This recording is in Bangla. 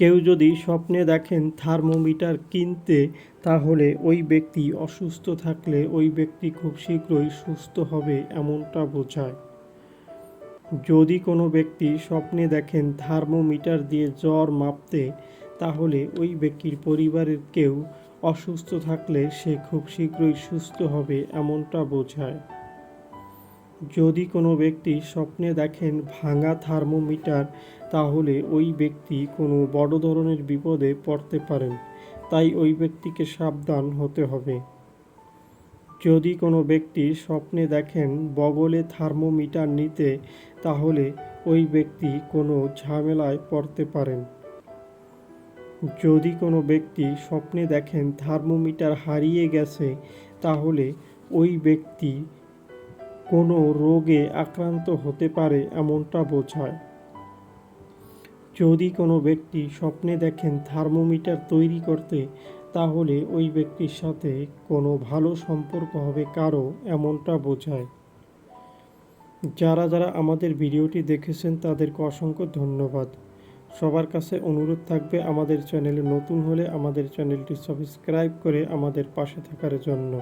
কেউ যদি স্বপ্নে দেখেন থার্মোমিটার কিনতে, তাহলে ওই ব্যক্তি অসুস্থ থাকলে ওই ব্যক্তি খুব শীঘ্রই সুস্থ হবে এমনটা বোঝায়। যদি কোনো ব্যক্তি স্বপ্নে দেখেন থার্মোমিটার দিয়ে জ্বর মাপতে, তাহলে ওই ব্যক্তির পরিবারের কেউ অসুস্থ থাকলে সে খুব শীঘ্রই সুস্থ হবে এমনটা বোঝায়। যদি কোনো ব্যক্তি স্বপ্নে দেখেন ভাঙা থার্মোমিটার, তাহলে ওই ব্যক্তি কোনো বড় ধরনের বিপদে পড়তে পারেন। তাই ওই ব্যক্তিকে সাবধান হতে হবে। যদি কোনো ব্যক্তি স্বপ্নে দেখেন বগলে থার্মোমিটার নিতে, তাহলে ওই ব্যক্তি কোনো ঝামেলায় পড়তে পারেন। যদি কোনো ব্যক্তি স্বপ্নে দেখেন থার্মোমিটার হারিয়ে গেছে, তাহলে ওই ব্যক্তি কোনো রোগে আক্রান্ত হতে পারে এমনটা বোঝায়। যদি কোনো ব্যক্তি স্বপ্নে দেখেন থার্মোমিটার তৈরি করতে, তাহলে ওই ব্যক্তির সাথে কোনো ভালো সম্পর্ক হবে কারও এমনটা বোঝায়। যারা যারা আমাদের ভিডিওটি দেখেছেন, তাদেরকে অসংখ্য ধন্যবাদ। সবার কাছে অনুরোধ থাকবে আমাদের চ্যানেলে নতুন হলে আমাদের চ্যানেলটি সাবস্ক্রাইব করে আমাদের পাশে থাকার জন্য।